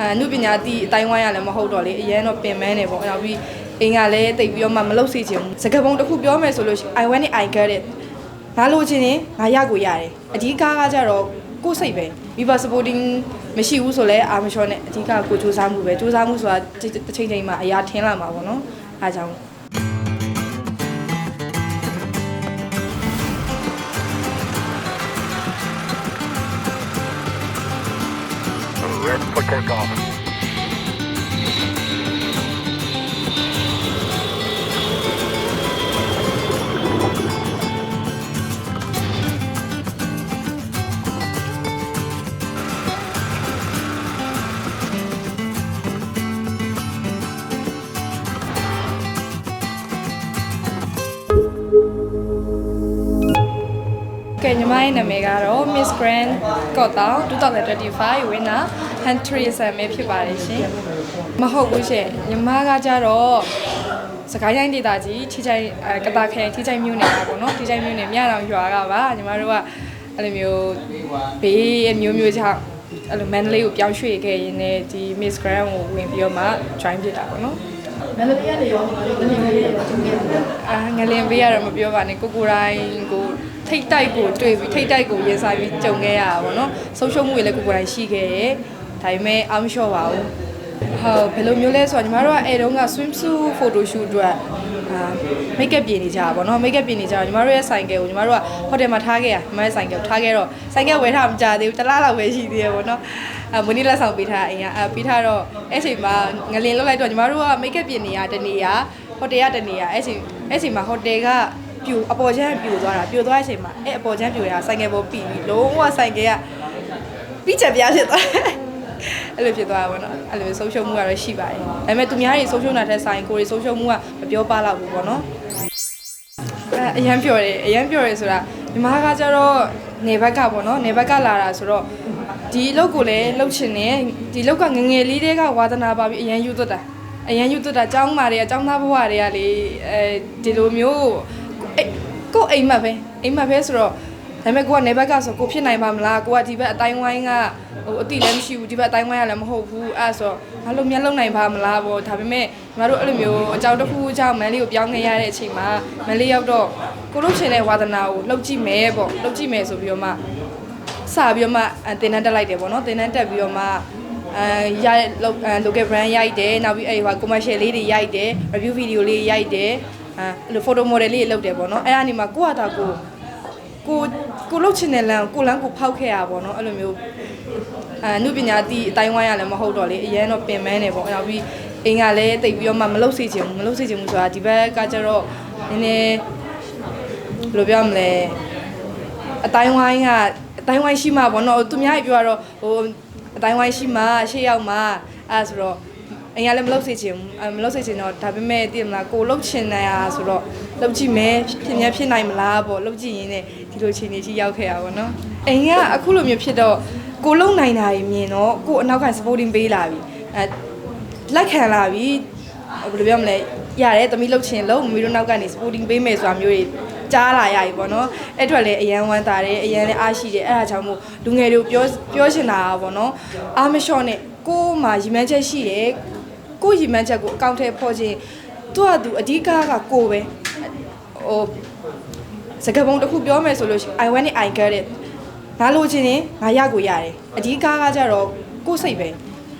အဲနုပညာတီးအတိုင်းဝိုင်းရလည်းမဟုတ်တော့လေအရင်တော့ပင်မန်းနေပေါ့နောက်ပြီးအင်္ဂါလည်းတိတ်ပြီးတော့မှမလုပ်စီချင်ဘူးစကားပုံတစ်ခုပြောမယ်ဆိုလို့ရှိရင် I want it I get it ငါလိုချင်ရင်ငါရကိုရတယ်အဓိကကကြတော့ကိုယ်စိတ်ပဲ Viva supporting မရှိဘူးဆိုလဲအာမရှော့နဲ့အဓိကကိုစူးစမ်းမှုပဲစူးစမ်းမှုဆိုတာတစ်ချိန်ချိန်မှာအရာထင်းလာမှာပေါ့နော်အားကြောင့် for takeoff. ကဲညီမရဲ့နာမည်ကတော့ Miss Grand ကော့တောင်2025 winner Country Summit ဖြစ်ပါတယ်ရှင်မဟုတ်ဘူးရှင်ညီမကကြတော့စကိုင်းတိုင်းဒေသကြီးထိချိုင်အဲကတာခရိုင်ထိချိုင်မြို့နယ်ကပေါ့နော်ထိချိုင်မြို့နယ်မြတောင်ရွာကပါညီမတို့ကအဲ့လိုမျိုးဘေးအမျိုးမျိုးကြောင့်အဲ့လိုမန္တလေးကိုပြောင်းရွှေ့ခဲ့ရင်းနဲ့ဒီ Miss Grand ကိုဝင်ပြီးတော့မှ join ဖြစ်တာပေါ့နော်မန္တလေးကနေရောငါတို့ငလင်လေးတွေကျင်းခဲ့တယ်အာငလင်ပေးရတော့မပြောပါနဲ့ကိုကိုတိုင်းကိုထိတ်တိုက်ကိုတွေ့ပြီးထိတ်တိုက်ကိုရင်ဆိုင်ပြီးကြုံခဲ့ရတာပေါ့နော်ဆုံးရှုံးမှုတွေလည်းကိုကိုတိုင်းရှိခဲ့ရဲ့ ဒါပေမဲ့အောင်မလျှော့ပါဘူးဟုတ်ဘယ်လိုမျိုးလဲဆိုတော့ညီမတို့ကအဲတုန်းက swimsuit photo shoot အတွက်အာ make up ပြင်နေကြတာပေါ့နော် make up ပြင်နေကြတော့ညီမတို့ရဲ့ဆိုင်ကယ်ကိုညီမတို့ကဟိုတယ်မှာထားခဲ့ရညီမရဲ့ဆိုင်ကယ်ကိုထားခဲ့တော့ဆိုင်ကယ်ဝယ်ထားမှမကြသေးဘူးတစ်လားလောက်ပဲရှိသေးရပေါ့နော်အမွေးနေ့လက်ဆောင်ပေးထားအိမ်ကအဲပေးထားတော့အဲ့ချိန်မှာငလင်လောက်လိုက်တော့ညီမတို့က make up ပြင်နေရတနေရဟိုတယ်ကတနေရအဲ့ချိန်အဲ့ချိန်မှာဟိုတယ်ကပြူအပေါ်ချမ်းပြူသွားတာပြူသွားတဲ့အချိန်မှာအဲ့အပေါ်ချမ်းပြူရတာဆိုင်ကယ်ပေါ်ပြီးပြီးလုံးဝဆိုင်ကယ်ကပြီးချက်ပြားဖြစ်သွားတယ် အဲ့လိုဖြစ်သွားတာပေါ့နော်အဲ့လိုဆုံးရှုံးမှုကတော့ရှိပါတယ်ဒါပေမဲ့သူများတွေဆုံးရှုံးတာတဲ့ဆိုင်ကိုတွေဆုံးရှုံးမှုကမပြောပါတော့ဘူးပေါ့နော်အဲအရန်ပြောတယ်အရန်ပြောတယ်ဆိုတာညီမကကြတော့နေဘက်ကပေါ့နော်နေဘက်ကလာတာဆိုတော့ဒီအလုပ်ကိုလည်းလှုပ်ချင်တယ်ဒီအလုပ်ကငငယ်လေးတဲကဝါသနာပါပြီးအရန်ယူသွတ်တာအရန်ယူသွတ်တာចောင်းမာတွေကចောင်းသားဘဝတွေကလေအဲဒီလိုမျိုးအဲ့ကိုယ်အိမ်မက်ပဲအိမ်မက်ပဲဆိုတော့ ဒါပေမဲ့ကိုကနေဘက်ကဆိုကိုဖြစ်နိုင်ပါမလားကိုကဒီဘက်အတိုင်းဝိုင်းကဟိုအတိလည်းမရှိဘူးဒီဘက်အတိုင်းဝိုင်းကလည်းမဟုတ်ဘူးအဲ့ဆိုဘာလို့မျက်လုံးနိုင်ပါမလားပေါ့ဒါပေမဲ့ညီမတို့အဲ့လိုမျိုးအကြောင်းတစ်ခုအကြောင်းမန်လေးကိုပြောင်းခဲ့ရတဲ့အချိန်မှာမန်လေးရောက်တော့ကိုလို့ချင်တဲ့ဝါသနာကိုလှုပ်ကြည့်မယ်ပေါ့လှုပ်ကြည့်မယ်ဆိုပြီးတော့မှစပြီးတော့မှအဲတင်တန်းတက်လိုက်တယ်ပေါ့နော်တင်တန်းတက်ပြီးတော့မှအဲရလောက်အဲ local brand ရိုက်တယ်နောက်ပြီးအဲဒီဟို commercial လေးတွေရိုက်တယ် review video လေးရိုက်တယ်အဲအဲ့လို photo model လေးတွေလုပ်တယ်ပေါ့နော်အဲ့ဒါနေမှာကိုယ့်ဟာတာကို ကိုကိုလုတ်ချင်တဲ့လမ်းကိုလမ်းကိုဖောက်ခဲ့ရပါပေါ့နော်အဲ့လိုမျိုးအဲနုပညာတီးအတိုင်းဝိုင်းရလည်းမဟုတ်တော့လေအရင်တော့ပင်မန်းနေပေါ့နောက်ပြီးအင်္ဂါလည်းတိတ်ပြီးတော့မှမလုတ်စေချင်ဘူးမလုတ်စေချင်ဘူးဆိုတာဒီဘက်ကကျတော့နည်းနည်းဘယ်လိုပြောမလဲအတိုင်းဝိုင်းကအတိုင်းဝိုင်းရှိမှပေါ့နော်သူများကြီးပြောတော့ဟိုအတိုင်းဝိုင်းရှိမှရှေ့ရောက်မှအဲဆိုတော့ အရင်ကလည်းမလုပ်စေချင်ဘူးအဲမလုပ်စေချင်တော့ဒါပေမဲ့သိမလားကိုလုပ်ချင်နေတာဆိုတော့လုပ်ကြည့်မယ်ဖြစ်မြဲဖြစ်နိုင်မလားပေါ့လုပ်ကြည့်ရင်းနဲ့ဒီလိုခြေနေရှိရောက်ခဲ့ရပါဘောနော်အရင်ကအခုလိုမျိုးဖြစ်တော့ကိုလုံနိုင်တာကြီးမြင်တော့ကိုအနောက်က supporting ပေးလာပြီအဲလက်ခံလာပြီဘယ်လိုပြောမလဲရတယ်သမီးလှုပ်ချင်လို့မမီတို့နောက်ကနေ supporting ပေးမယ်ဆိုတာမျိုးတွေကြားလာရပြီပေါ့နော်အဲ့အတွက်လည်းအရန်ဝမ်းသာတယ်အရန်လည်းအားရှိတယ်အဲ့ဒါကြောင့်မို့လူငယ်တွေကိုပြောပြောချင်တာပေါ့နော်အားမလျှော့နဲ့ကိုယ်မှာရီမန်းချက်ရှိတယ် ကိုယ်ရီမန်းချက်ကိုအကောင့်ထဲဖော်ခြင်းသူကသူအဓိကကကိုယ်ပဲဟိုစကားပုံတစ်ခုပြောမယ်ဆိုလို့ရှိရင် I want it I get it ငါလိုချင်ရင်ငါရကိုရတယ်အဓိကကကြတော့ကိုယ်စိတ်ပဲ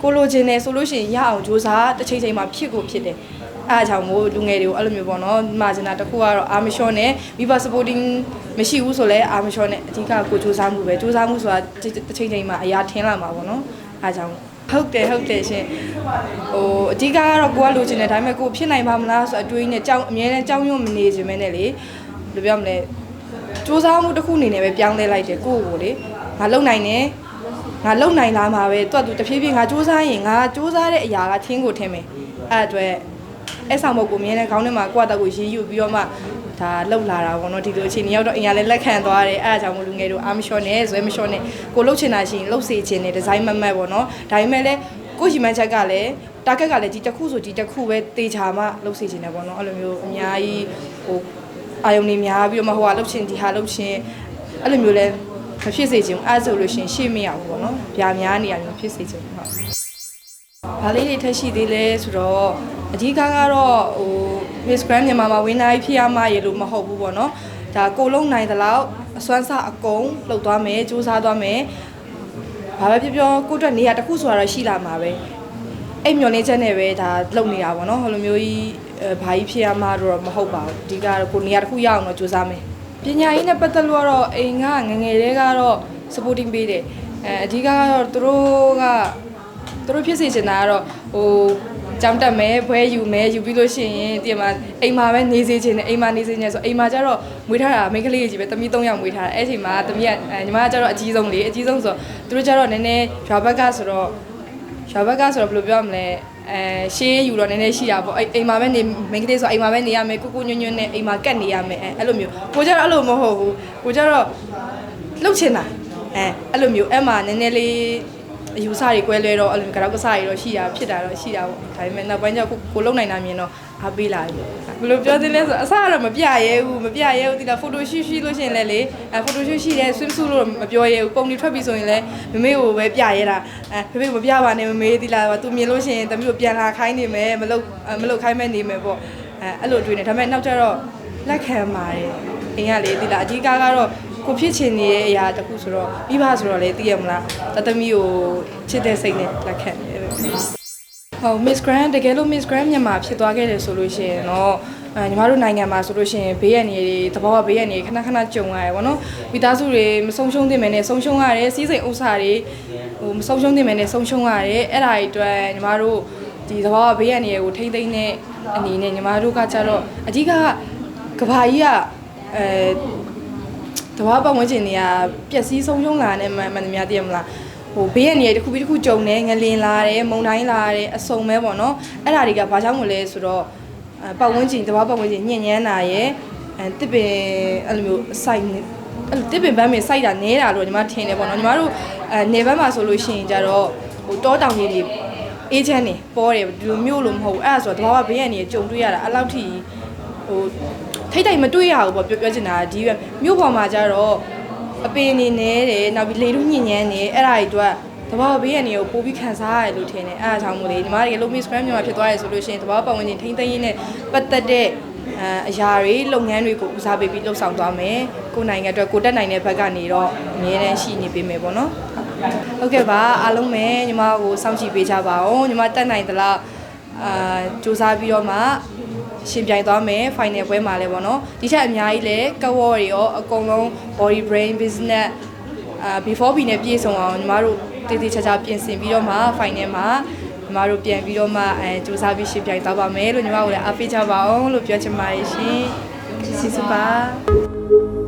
ကိုလိုချင်တယ်ဆိုလို့ရှိရင်ရအောင်ကြိုးစားတစ်ချိန်ချိန်မှာဖြစ်ကိုဖြစ်တယ်အားကြောင့်မို့လူငယ်တွေကိုအဲ့လိုမျိုးပေါ့နော်မာဂျင်နာတစ်ခုကတော့အာမရှော့နဲ့မိဘ supporting မရှိဘူးဆိုလဲအာမရှော့နဲ့အဓိကကိုစူးစမ်းမှုပဲစူးစမ်းမှုဆိုတာတစ်ချိန်ချိန်မှာအရာထင်းလာမှာပေါ့နော်အားကြောင့် ဟုတ်တယ်ဟုတ်တယ်ရှင်ဟိုအဓိကကတော့ကိုကလိုချင်တယ်ဒါပေမဲ့ကိုဖြစ်နိုင်ပါမလားဆိုအတွေးနဲ့ကြောင်းအမြဲတမ်းကြောင်းရွံ့မနေခြင်းပဲနဲ့လေဘယ်လိုပြောမလဲစူးစမ်းမှုတစ်ခုအနေနဲ့ပဲပြောင်းလဲလိုက်တယ်ကိုယ့်ကိုယ်လေငါလုံနိုင်တယ်ငါလုံနိုင်လာမှာပဲတွတ်သူတဖြည်းဖြည်းငါစူးစမ်းရင်ငါစူးစမ်းတဲ့အရာကထင်းကိုထင်းမယ်အဲ့အတွက်အဲ့ဆောင်မုတ်ကိုမြင်တဲ့ခေါင်းထဲမှာကိုယ့်အတက်ကိုရေးယူပြီးတော့မှ ဒါလှုပ်လာတာပေါ့နော်ဒီလိုအချိန်ကြီးရောက်တော့အင်ရလည်းလက်ခံသွားတယ်အဲ့ဒါကြောင့်မို့လူငယ်တို့အာမရှော့နဲ့ဇွဲမရှော့နဲ့ကိုလှုပ်ချင်တာရှိရင်လှုပ်စေချင်တယ်ဒီဇိုင်းမတ်မတ်ပေါ့နော်ဒါပေမဲ့လည်းကိုယ့်ရီမန်ချက်ကလည်း target ကလည်းဒီတစ်ခုဆိုဒီတစ်ခုပဲတေချာမှလှုပ်စေချင်တယ်ပေါ့နော်အဲ့လိုမျိုးအများကြီးဟိုအာယုံနေများပြီးတော့မဟိုဟာလှုပ်ချင်ဒီဟာလှုပ်ချင်အဲ့လိုမျိုးလဲမဖြစ်စေချင်ဘူးအဲ့ဆိုလို့ရှရင်ရှေ့မရဘူးပေါ့နော်။ဗျာများနေရမျိုးဖြစ်စေချင်ဘူးဟုတ်ဘာလေးတွေထက်ရှိသေးလဲဆိုတော့အဓိကကတော့ဟို Miss Grand မြန်မာမှာဝင်နိုင်ဖြစ်ရမှရေလို့မဟုတ်ဘူးပေါ့နော်ဒါကိုလုံးနိုင်သလောက်အစွမ်းစအကုန်လှုပ်သွားမယ်စူးစမ်းသွားမယ်ဘာပဲပြောပြောကိုယ့်အတွက်နေရာတစ်ခုဆိုတာတော့ရှိလာမှာပဲအဲ့မျောနေချက်နဲ့ပဲဒါလုပ်နေတာပေါ့နော်ဟိုလိုမျိုးကြီးအဲဘာကြီးဖြစ်ရမှတော့မဟုတ်ပါဘူးအဓိကတော့ကိုနေရာတစ်ခုရအောင်တော့စူးစမ်းမယ်ပညာရေးနဲ့ပတ်သက်လို့ကတော့အိမ်ကငယ်ငယ်လေးကတော့ supporting ပေးတယ်အဲအဓိကကတော့သူတို့ကသူတို့ဖြစ်စေချင်တာကတော့ဟို ကြောင်းတက်မယ်ဘွဲယူမယ်ယူပြီးလို့ရှိရင်ဒီမှာအိမ်မှာပဲနေစေချင်တယ်အိမ်မှာနေစေချင်ဆိုအိမ်မှာကျတော့မွေးထားတာမိန်းကလေးကြီးပဲတမီး၃ယောက်မွေးထားတာအဲ့ချိန်မှာတမီးကအဲညီမကကျတော့အကြီးဆုံးလေအကြီးဆုံးဆိုတော့သူတို့ကျတော့နည်းနည်းရွာဘက်ကဆိုတော့ရွာဘက်ကဆိုတော့ဘယ်လိုပြောရမလဲအဲရှေးယူတော့နည်းနည်းရှိတာပေါ့အဲ့အိမ်မှာပဲနေမိန်းကလေးဆိုအိမ်မှာပဲနေရမယ်ကိုကိုညွန့်ညွန့်နဲ့အိမ်မှာကတ်နေရမယ်အဲအဲ့လိုမျိုးကိုကျတော့အဲ့လိုမဟုတ်ဘူးကိုကျတော့လှုပ်ချင်တာအဲအဲ့လိုမျိုးအဲ့မှာနည်းနည်းလေး အယူဆတွေကွဲလွဲတော့အဲ့လိုကတော့ကစားရတော့ရှိတာဖြစ်တာတော့ရှိတာပေါ့ဒါပေမဲ့နောက်ပိုင်းကျကိုကိုလုံနိုင်တာမြင်တော့အားပေးလာပြီဘယ်လိုပြောသလဲဆိုအစကတော့မပြရဲဘူးမပြရဲဘူးဒီလားဖိုတိုရှူရှိလို့ရှိရင်လည်းလေအဲဖိုတိုရှူရှိတယ် swim suit လို့မပြောရဲဘူးပုံတွေထွက်ပြီဆိုရင်လည်းမမေကိုပဲပြရဲတာအဲဖေဖေမပြပါနဲ့မမေဒီလားသူမြင်လို့ရှိရင်တမီးကိုပြန်လာခိုင်းနေမယ်မလုပ်မလုပ်ခိုင်းမဲ့နေမယ်ပေါ့အဲအဲ့လိုတွေးနေဒါပေမဲ့နောက်ကျတော့လက်ခံပါတယ်အင်းကလေဒီလားအကြီးကားကတော့ ကိုဖြစ်ချင်နေတဲ့အရာတစ်ခုဆိုတော့ပြီးပါဆိုတော့လေသိရမလားတသမီးကိုချစ်တဲ့စိတ်နဲ့လက်ခံတယ်ဟုတ် Miss Grand တကယ်လို့ Miss Grand မြန်မာဖြစ်သွားခဲ့တယ်ဆိုလို့ရှိရင်တော့အဲညီမတို့နိုင်ငံမှာဆိုလို့ရှိရင်ဘေးရန်တွေသဘောကဘေးရန်တွေခဏခဏကြုံရတယ်ဗောနော်မိသားစုတွေမဆုံးရှုံးသင့်မယ်နဲ့ဆုံးရှုံးရတယ်စီးစိမ်ဥစ္စာတွေဟိုမဆုံးရှုံးသင့်မယ်နဲ့ဆုံးရှုံးရတယ်အဲ့ဒါတွေအတွက်ညီမတို့ဒီသဘောကဘေးရန်တွေကိုထိမ့်သိမ့်တဲ့အနေနဲ့ညီမတို့ကကြတော့အဓိကကဘာကြီးကအဲ တဘာပတ်ဝန်းကျင်တွေကပျက်စီးဆုံးရှုံးလာတဲ့မှန်မှန်သမျှသိရမလားဟိုဘေးရနေရတစ်ခုပြီးတစ်ခုကြုံနေငလင်လာတယ်မုန်တိုင်းလာတယ်အစုံပဲပေါ့နော်အဲ့ဒါတွေကဘာကြောင့်မလဲဆိုတော့အဲပတ်ဝန်းကျင်တဘာပတ်ဝန်းကျင်ညဉ့်ညမ်းတာရယ်အဲတစ်ပင်အဲ့လိုမျိုးစိုက်နေအဲ့လိုတစ်ပင်ပန်းပင်စိုက်တာနဲတာလို့ညီမထင်တယ်ပေါ့နော်ညီမတို့အဲနေဘက်မှာဆိုလို့ရှိရင်ကြတော့ဟိုတောတောင်ကြီးတွေအေးချမ်းနေပေါ်တယ်ဒီလိုမျိုးလို့မဟုတ်ဘူးအဲ့ဒါဆိုတော့တဘာဘေးရနေကြုံတွေ့ရတာအဲ့လောက်ထိဟို ထိတ်တိတ်မတွေ့ရဘူးပေါ့ပြောပြောချင်တာဒီပဲမြို့ပေါ်မှာကျတော့အပင်နေနေတယ်နောက်ပြီးလေလူညဉ့်ညမ်းနေအဲ့ဒါတွေအတွက်တဘာဘေးရနေကိုပို့ပြီးခံစားရတယ်လို့ထင်တယ်အဲ့ဒါကြောင့်မို့လေညီမတွေလုံး Miss Grand မြန်မာဖြစ်သွားတယ်ဆိုလို့ရှိရင်တဘာပတ်ဝန်းကျင်ထိမ့်သိမ်းရင်းနဲ့ပတ်သက်တဲ့အဲအရာတွေလုပ်ငန်းတွေကိုဦးစားပေးပြီးလှုပ်ဆောင်သွားမယ်ကိုယ်နိုင်ငံအတွက်ကိုတက်နိုင်တဲ့ဘက်ကနေတော့အမြဲတမ်းရှိနေပေးမယ်ပေါ့နော်ဟုတ်ကဲ့ပါအားလုံးပဲညီမကိုစောင့်ကြည့်ပေးကြပါဦးညီမတက်နိုင်သလားအာစူးစမ်းပြီးတော့မှ ရှင်ပြိုင်သွားမယ် final ပွဲမှာလည်းပေါ့နော်ဒီချက်အများကြီးလည်းကဝေါ်တွေရောအကုန်လုံး body brain business အာ before B နဲ့ပြည့်စုံအောင်ညီမတို့တည်တည်ချာချာပြင်ဆင်ပြီးတော့မှ final မှာညီမတို့ပြန်ပြီးတော့မှအဲစူးစမ်းပြီးရှင်ပြိုင်သွားပါမယ်လို့ညီမတို့လည်းအားပေးကြပါအောင်လို့ပြောချင်ပါတယ်ရှင်စီစပါ